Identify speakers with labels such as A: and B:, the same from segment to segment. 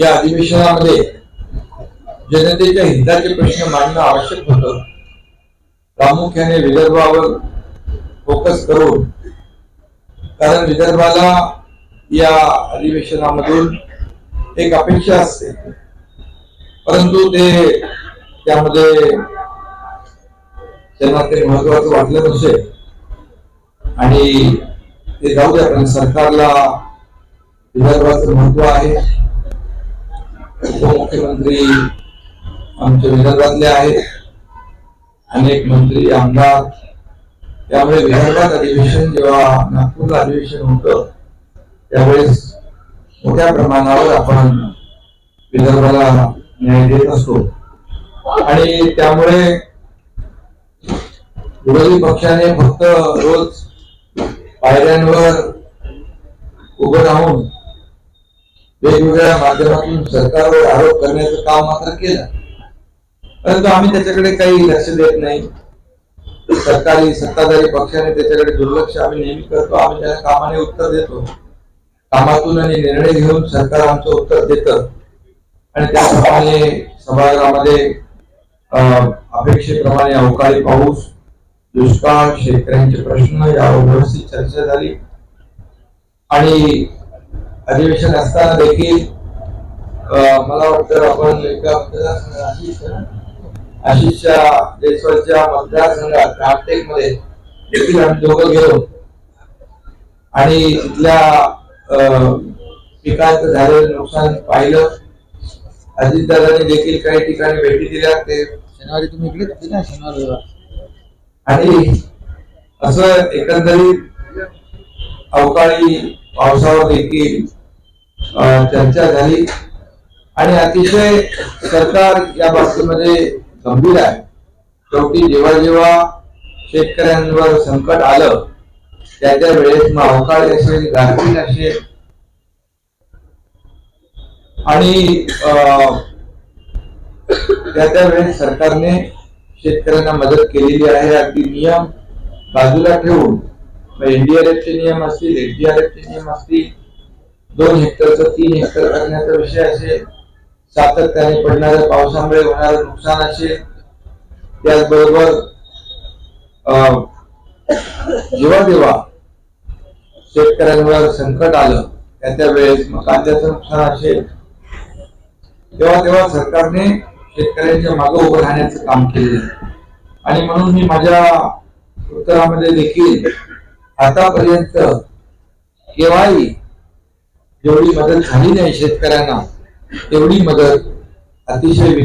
A: या अधिवेशनामध्ये जनतेच्या हिताचे प्रश्न मांडणं आवश्यक होतं. प्रामुख्याने विदर्भावर फोकस करून कारण विदर्भाला या अधिवेशनामधून एक अपेक्षा असते. परंतु ते त्यामध्ये त्यांना ते महत्वाचं वाटलं नसेल आणि ते जाऊ द्या कारण सरकारला विदर्भाचं महत्त्व आहे. उपमुख्यमंत्री आमचे विदर्भातले आहेत. अनेक मंत्री आमदार. त्यामुळे विदर्भात अधिवेशन जेव्हा नागपूरला अधिवेशन होतं त्यावेळेस मोठ्या प्रमाणावर आपण विदर्भाला न्याय देत असतो. आणि त्यामुळे विरोधी पक्षाने फक्त रोज पायऱ्यांवर उभं राहून वेगवेगळ्या माध्यमातून सरकारवर आरोप करण्याचं काम मात्र केलं. परंतु आम्ही त्याच्याकडे काही लक्ष देत नाही. सरकारी सत्ताधारी पक्षाने त्याच्याकडे दुर्लक्ष आम्ही नेहमी करतो. आम्ही त्या कामाने उत्तर देतो. कामातून आणि निर्णय घेऊन सरकार आमचं उत्तर देतं. आणि त्याप्रमाणे सभागृहामध्ये अं, अपेक्षेप्रमाणे अवकाळी पाऊस दुष्काळ शेतकऱ्यांचे प्रश्न यावर व्यवस्थित चर्चा झाली. आणि अधिवेशन असताना देखील मला वाटतं आपण एका मतदारसंघ- आशिष आहे ना? आशिषच्या जयस्वालच्या मतदारसंघात रामटेकमध्ये देखील आम्ही दोघं गेलो आणि तिथल्या पिकांचं झालेलं नुकसान पाहिलं अजितदादांनी देखील काही ठिकाणी भेटी दिल्या ते शनिवारी तुम्ही इकडेच होते ना शनिवार. आणि असं एकंदरीत अवकाळी पावसावर देखील चर्चा झाली. आणि अतिशय सरकार या बाबतीमध्ये गंभीर आहे. शेवटी जेव्हा जेव्हा शेतकऱ्यांवर संकट आलं त्या त्या वेळेस मग अवकाळी असेल गारपीट असेल आणि अं, त्या त्या वेळेस सरकारने शेतकऱ्यांना मदत केलेली आहे. अगदी नियम बाजूला ठेवून एनडीआरएफचे नियम असतील एचडीआरएफ चे नियम असतील दोन हेक्टरचं तीन हेक्टर करण्याचा विषय असेल सातत्याने पडणाऱ्या पावसामुळे होणारं नुकसान असेल त्याचबरोबर अं, जेव्हा जेव्हा शेतकऱ्यांवर संकट आलं त्या त्या वेळेस मग कांद्याचं नुकसान असेल. तेव्हा तेव्हा सरकारने शेतकऱ्यांच्या मागे उभं राहण्याचं काम केलेलं आहे. आणि म्हणून मी माझ्या उत्तरामध्ये देखील आतापर्यंत केव्हाही जेवढी मदत झाली नाही शेतकऱ्यांना तेवढी मदत अतिशय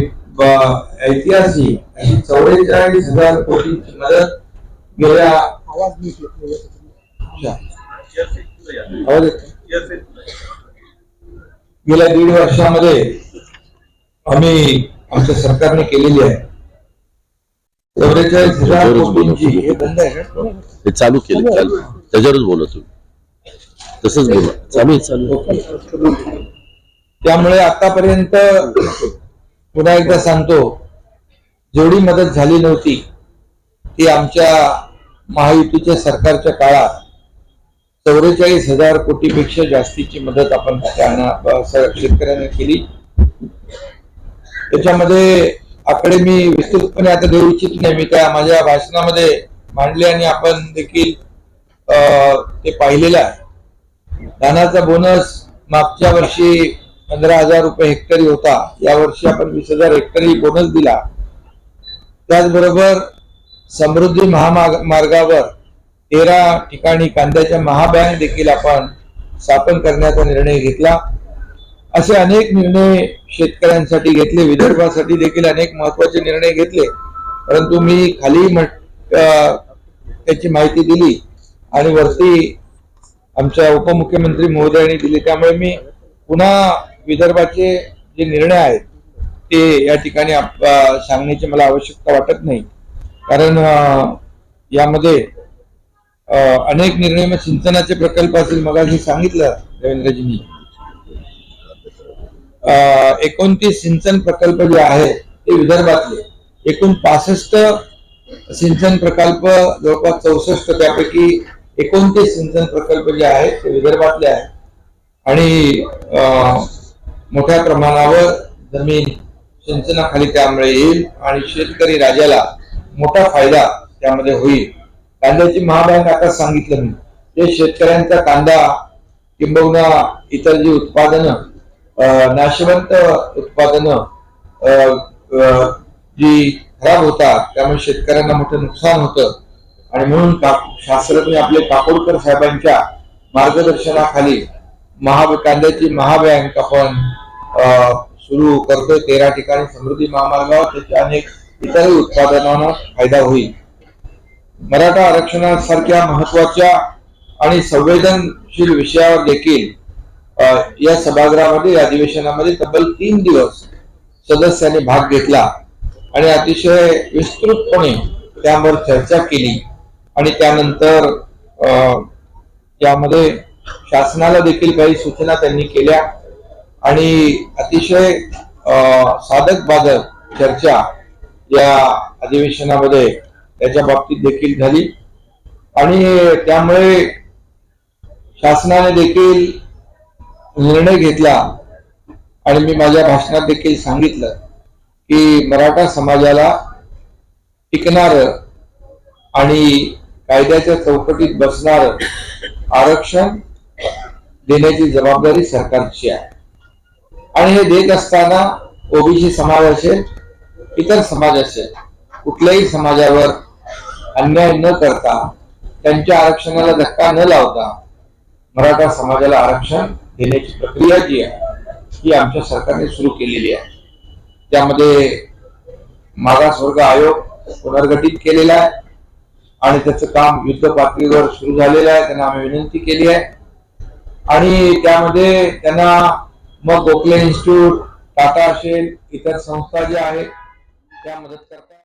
A: ऐतिहासिक अशी चौवेचाळीस हजार कोटीची मदत गेल्या? गेल्या दीड वर्षामध्ये आम्ही आमच्या सरकारने केलेली आहे चौवेचाळीस हजार. कोटींची हे
B: चालू केले त्याच्यावरच बोला तुम्ही तसंच बोला. चालू चालू
A: त्यामुळे आतापर्यंत पुन्हा एकदा सांगतो जेवढी मदत झाली नव्हती ती आमच्या महायुतीच्या सरकारच्या काळात चौवेचाळीस हजार कोटीपेक्षा जास्तीची मदत आपण त्यांना शेतकऱ्यांना केली. त्याच्यामध्ये आकडे मी विस्तृतपणे आता देऊ इच्छित नाही. मी त्या माझ्या भाषणामध्ये मांडले आणि आपण देखील ते पाहिलेलं आहे. धानाचा बोनस मागच्या वर्षी पंधरा हजार रुपये हेक्टरी होता. या वर्षी आपण वीस हजार हेक्टरी बोनस दिला. त्याचबरोबर समृद्धी महामार्गावर तेरा ठिकाणी कांद्याच्या महाबँक देखील आपण स्थापन करण्याचा निर्णय घेतला. असे अनेक निर्णय शेतकऱ्यांसाठी घेतले. विदर्भासाठी देखील अनेक महत्त्वाचे निर्णय घेतले. परंतु मी खाली म्हट- त्याची माहिती दिली आणि वरती आमच्या उपमुख्यमंत्री महोदयांनी दिली. त्यामुळे मी पुन्हा विदर्भाचे जे निर्णय आहेत ते या ठिकाणी सांगण्याची मला आवश्यकता वाटत नाही. कारण यामध्ये अनेक निर्णय मग सिंचनाचे प्रकल्प असतील मग सांगितलं देवेंद्रजींनी. एकोणतीस सिंचन प्रकल्प जे आहे ते विदर्भातले. एकूण पासष्ट सिंचन प्रकल्प जवळपास चौसष्ट त्यापैकी एकोणतीस सिंचन प्रकल्प जे आहेत ते विदर्भातले आहेत. आणि अं, मोठ्या प्रमाणावर जमीन सिंचनाखाली त्यामुळे येईल आणि शेतकरी राजाला मोठा फायदा त्यामध्ये होईल. कांद्याची महाबँक आता सांगितलं मी. जे शेतकऱ्यांचा कांदा किंबहुना इतर जी उत्पादनं नाशवंत उत्पादनं अं, अं, जी खराब होतात त्यामुळे शेतकऱ्यांना मोठं नुकसान होतं. आणि म्हणून शास्त्रज्ञ आपले काकोडकर साहेबांच्या मार्गदर्शनाखाली महा कांद्याची महाबँक आपण सुरू करतोय. तेरा ठिकाणी समृद्धी महामार्गावर त्याच्या अनेक इतरही उत्पादनांना फायदा होईल. मराठा आरक्षणासारख्या महत्त्वाच्या आणि संवेदनशील विषयावर देखील या सभागृहामध्ये अधिवेशनामध्ये तब्बल तीन दिवस सदस्यांनी भाग घेतला. आणि अतिशय विस्तृतपणे त्यावर चर्चा केली. आणि त्यानंतर यामध्ये शासनाला देखील काही सूचना त्यांनी केल्या. आणि अतिशय साधक बाधक चर्चा या अधिवेशनामध्ये त्याच्या बाबतीत देखील झाली. आणि त्यामुळे शासनाने देखील निर्णय घेतला. आणि मी माझ्या भाषणात देखील सांगितलं की मराठा समाजाला टिकणार आणि कायद्याच्या चौकटीत बसणार आरक्षण देण्याची जबाबदारी सरकारची आहे. आणि हे देत असताना ओबीसी समाज असेल इतर समाज असेल कुठल्याही समाजावर अन्याय न करता त्यांच्या आरक्षणाला धक्का न लावता मराठा समाजाला आरक्षण देण्याची प्रक्रिया जी आहे ती आमच्या सरकारने सुरू केलेली आहे. त्यामध्ये मागासवर्ग आयोग पुनर्गठित केलेला आहे. आणि त्याचं काम युद्ध पातळीवर सुरू झालेलं आहे त्यांना आम्ही विनंती केली आहे. आणि त्यामध्ये त्यांना मग गोखले इन्स्टिट्यूट टाटा असेल इतर संस्था ज्या आहेत त्या मदत करतात